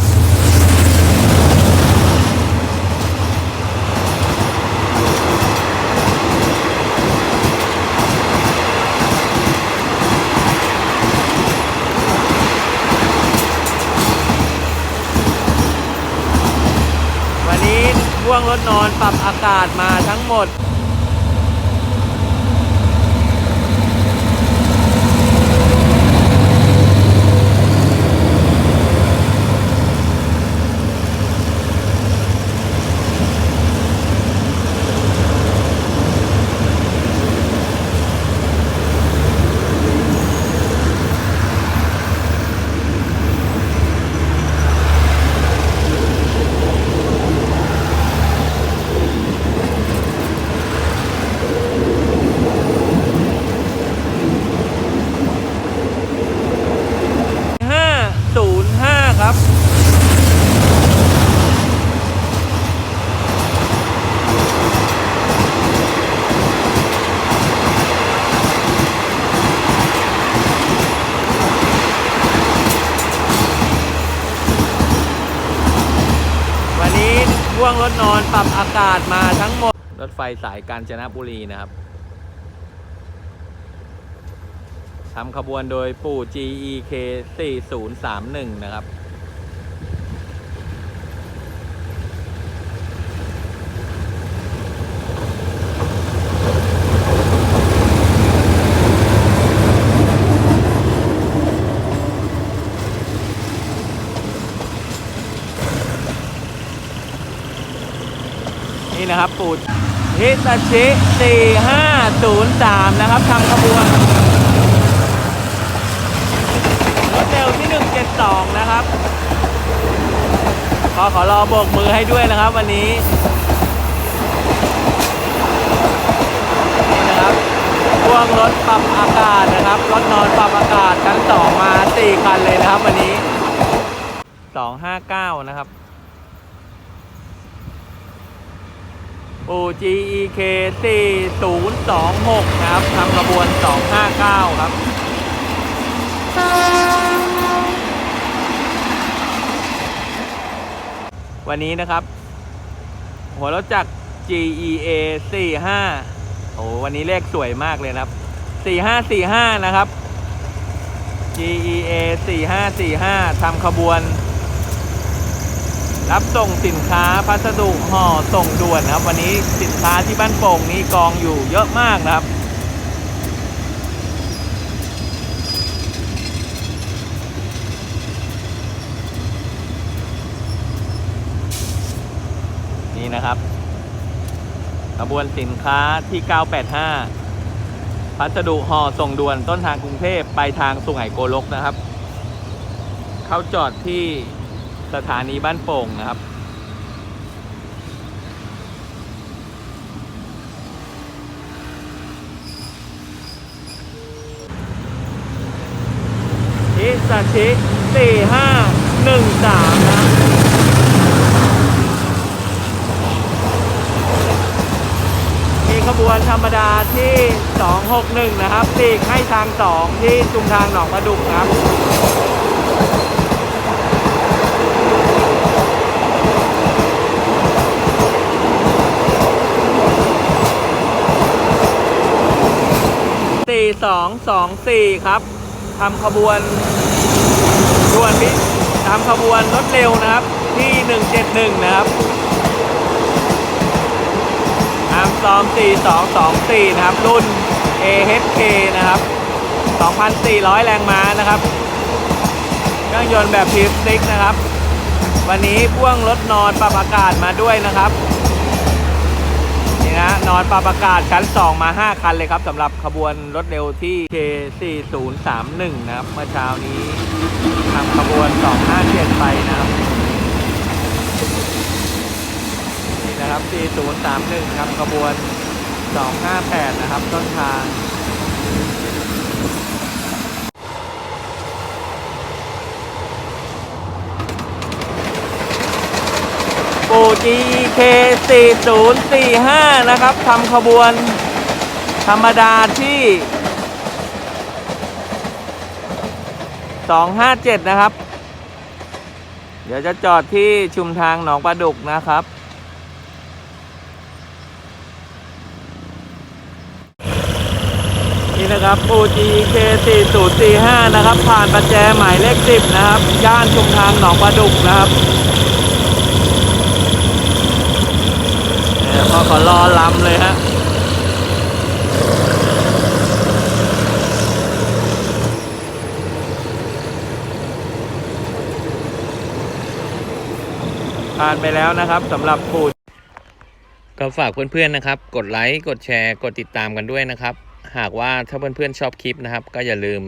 ับวันนี้พ่วงรถนอนปรับอากาศมาทั้งหมด 505 ครับ วันนี้พ่ว งรถนอนปรับอากาศมาทั้งหมด รถไฟสายกาญจนบุรีนะครับทำขบวนโดยปู่ GEK 4031 นะครับ นะครับปู่ฮิตาชิ4503 นะครับทำขบวนรถเร็วที่ 172 นะครับ ขอขอรอโบกมือให้ด้วยนะครับวันนี้นี่นะครับพ่วงรถปรับอากาศนะครับ รถนอนปรับอากาศชั้นสองมา 4 คันเลยนะครับวันนี้ 259 นะครับ ปู GEK 4026 นะครับทำขบวน 259 ครับวันนี้นะครับ หัวรถจักร GEA 45โอ้วันนี้เลขสวยมากเลยนะครับ 4545 นะครับ GEA 4545ทำขบวน รับส่งสินค้าพัสดุห่อส่งด่วนนะครับ วันนี้สินค้าที่บ้านโป่งนี้กองอยู่เยอะมากนะครับนี่นะครับขบวนสินค้าที่ 985 พัสดุห่อส่งด่วนต้นทางกรุงเทพไปทางสุไหงโกลกนะครับ เข้าจอดที่ สถานีบ้านโป่งนะครับฮิซาชิ4513นะครับมีขบวนธรรมดาที่ 261 นะครับปีกให้ทาง 2 ที่จุงทางหนองประดุกครับ 4224 ครับทำขบวนด่วนพิทำขบวนรถเร็วนะครับที่ 171 นะครับน้ำซ้อม4224 นะครับ รุ่น AHK นะครับ 2,400 แรงม้านะครับเครื่องยนต์แบบพีฟสติกนะครับ วันนี้พ่วงรถนอนปรับอากาศมาด้วยนะครับ นี่นะ นอนปรับอากาศชั้น 2 มา 5 คันเลยครับสำหรับขบวนรถเร็วที่ K4031 นะครับ เมื่อเช้านี้ทำขบวน 257 ไปนะครับ นี่นะครับ 4031 ครับขบวน 258 นะครับ ต้นทางปู GK 4045 นะครับทำขบวนธรรมดาที่ 257 นะครับ เดี๋ยวจะจอดที่ชุมทางหนองปลาดุกนะครับ นี่นะครับปู GK 4045 นะครับ ผ่านประแจหมายเลข 10 นะครับ ย่านชุมทางหนองปลาดุกนะครับเนี่ย พอขอรอลำเลยฮะผ่านไปแล้วนะครับสำหรับปูดก็ฝากเพื่อนๆนะครับ กดไลค์ กดแชร์ กดติดตามกันด้วยนะครับ หากว่าถ้าเพื่อนๆชอบคลิปนะครับ ก็อย่าลืม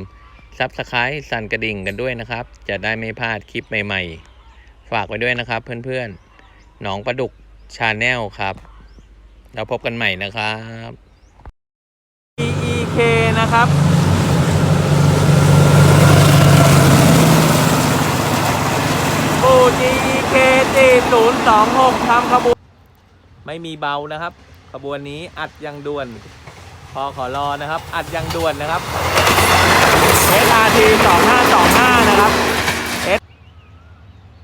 ซับสไครต์สั่นกระดิ่งกันด้วยนะครับ จะได้ไม่พลาดคลิปใหม่ๆ ฝากไว้ด้วยนะครับเพื่อนๆหนองประดุกชาแนลครับ เราพบกันใหม่นะครับ EEK นะครับปู GK 4026ทำขบวน ไม่มีเบานะครับ ขบวนนี้อัดยังด่วน พอขอรอนะครับ อัดยังด่วนนะครับ SRT 2525 นะครับ S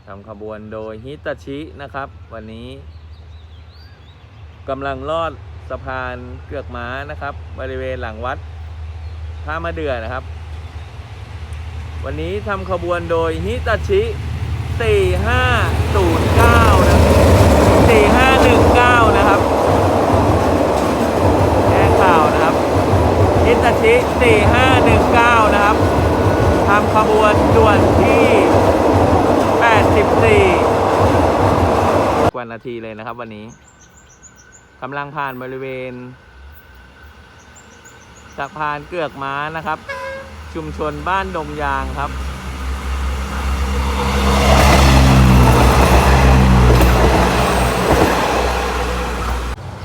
ทำขบวนโดยฮิตาชินะครับ วันนี้ กำลังลอดสะพานเกือกม้านะครับ บริเวณหลังวัดท่ามะเดือนะครับ วันนี้ทำขบวนโดยฮิตาชิ 4509 นะ4519 นะครับแจ้งข่าวนะครับฮิตาชิ 4519 นะครับทำขบวนด่วนที่ 84 กว่านาทีเลยนะครับวันนี้ กำลังผ่านบริเวณสะพานเกือกม้านะครับ ชุมชนบ้านดงยางครับ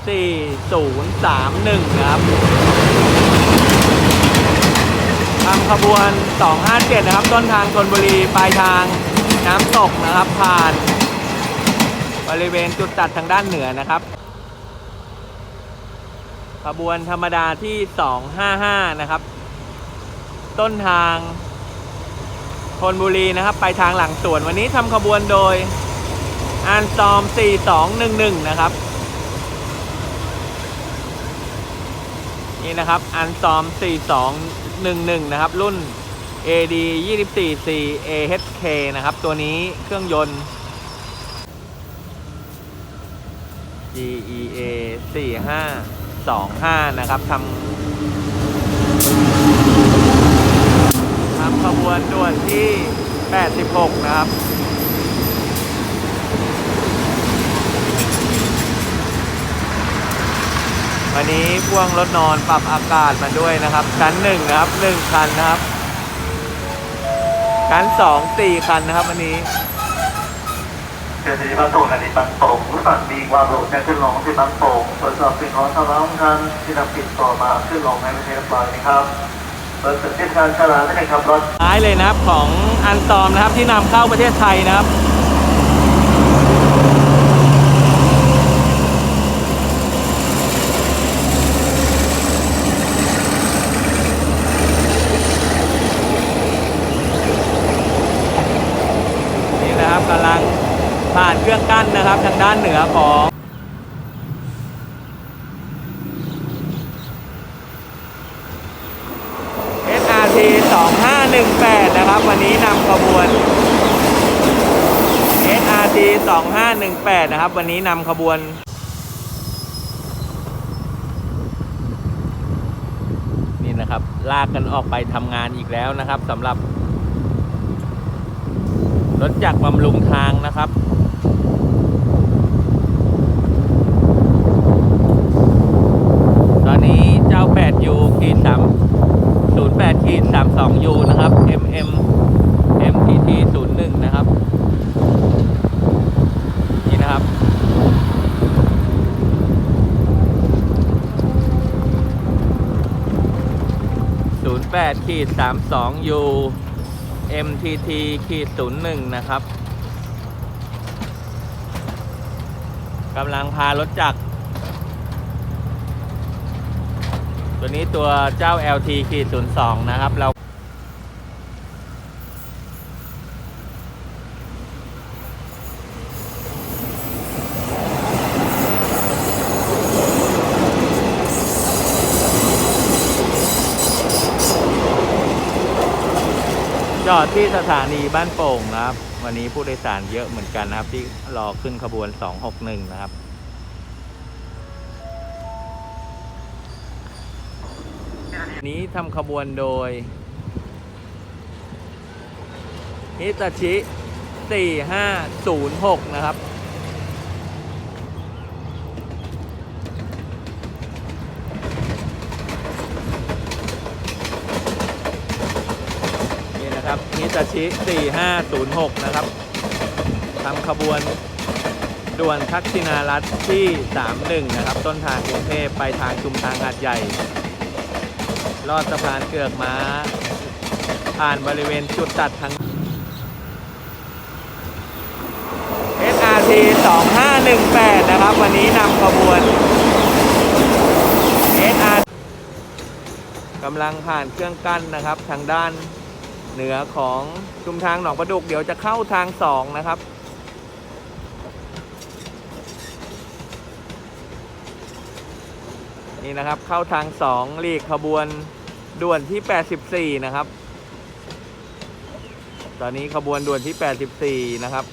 4031นะครับทำขบวน 257 นะครับ ต้นทางชนบุรี ปลายทางน้ำตกนะครับ ผ่าน บริเวณจุดตัดทางด้านเหนือนะครับ ขบวนธรรมดาที่ 255 นะครับ ต้นทางชนบุรีนะครับ ไปทางหลังสวนวันนี้ทำขบวนโดยอันซอม 4211 นะครับ นี่นะครับอันซอม 4211 นะครับ รุ่น AD 24C AHK นะครับ ตัวนี้เครื่องยนต์ GEA45 25 นะครับทำทำขบวนด่วนที่ 86 นะครับวันนี้พ่วงรถนอนปรับอากาศมาด้วยนะครับ ชั้นหนึ่งนะครับหนึ่งคันนะครับ ชั้นสองสี่คันนะครับวันนี้ เดี๋ยวจะมาส่งกันที่บางโป่งรู้สักดีความโปรจะขึ้นลงที่บางโป่งตรวจสอบสิ่งของสำรับกันที่นำติดต่อมาขึ้นลงในประเทศปลายนะครับเปิดเส้นทางฉลาได้ครับรถท้ายเลยนะครับของอันตอมนะครับที่นำเข้าประเทศไทยนะครับ นี่นะครับกำลังผ่านเครื่องกั้ นะครับทางด้านเหนือของ SRT 2518 นะครับ วันนี้นำขบวน SRT 2518 นะครับ วันนี้นำขบวนนี่นะครับ ลากกันออกไปทำงานอีกแล้วนะครับสำหรับ รถจักรบำรุงทางนะครับ ตอนนี้เจ้า 8U ขีด 3 08ขีด 32U นะครับ MM MTT 01นะครับ นี่นะครับ 08ขีด 32U MTT ขีด01 นะครับกำลังพารถจักร ตัวนี้ตัวเจ้า LT ขีด02 นะครับ เราจอดที่สถานีบ้านโป่งนะครับ วันนี้ผู้โดยสารเยอะเหมือนกันนะครับ ที่รอขึ้นขบวน 261 นะครับ นี้ทำขบวนโดยฮิตาชิ 4506 นะครับ นี่นะครับฮิตาชิ 4506 นะครับทำขบวนด่วนทักษิณารัฐที่ 31 นะครับ ต้นทางกรุงเทพไปทางชุมทางหาดใหญ่ ลอดสะพานเกือกม้า ผ่านบริเวณจุดตัดทาง SRT 2518 นะครับ วันนี้นำขบวน SRT กำลังผ่านเครื่องกั้นนะครับ ทางด้านเหนือของชุมทางหนองประดุก เดี๋ยวจะเข้าทางสองนะครับ นี่นะครับเข้าทางสองลีกขบวนด่วนที่ 84 นะครับ ตอนนี้ขบวนด่วนที่ 84 นะครับ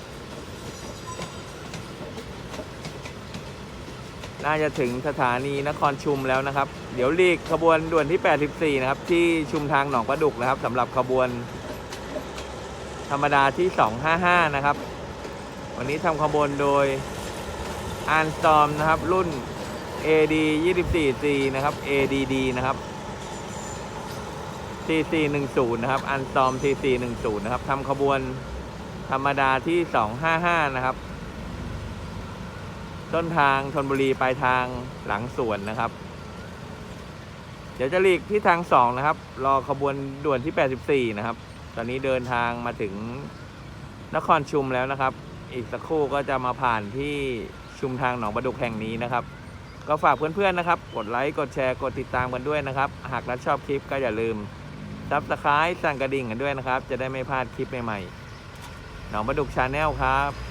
น่าจะถึงสถานีนครชุมแล้วนะครับ เดี๋ยวลีกขบวนด่วนที่ 84 นะครับ ที่ชุมทางหนองประดุกนะครับสำหรับขบวน ธรรมดาที่ 255 นะครับ วันนี้ทำขบวนโดยอ r นสตอมนะครับรุ่น AD 24C นะครับ ADD นะครับ TC 10นะครับ อันซอม TC 10นะครับทำขบวนธรรมดาที่ 255 นะครับ ต้นทางธนบุรีปลายทางหลังสวนนะครับ เดี๋ยวจะหลีกที่ทาง 2 นะครับ รอขบวนด่วนที่ 84 นะครับ ตอนนี้เดินทางมาถึงนครชุมแล้วนะครับ อีกสักครู่ก็จะมาผ่านที่ชุมทางหนองประดุกแห่งนี้นะครับ ก็ฝากเพื่อนๆนะครับ กดไลค์ กดแชร์ กดติดตามกันด้วยนะครับ หากรักชอบคลิปก็อย่าลืมซับสไครต์สั่งกระดิ่งกันด้วยนะครับ จะได้ไม่พลาดคลิปใหม่ๆหนองประดุกชาแนลครับ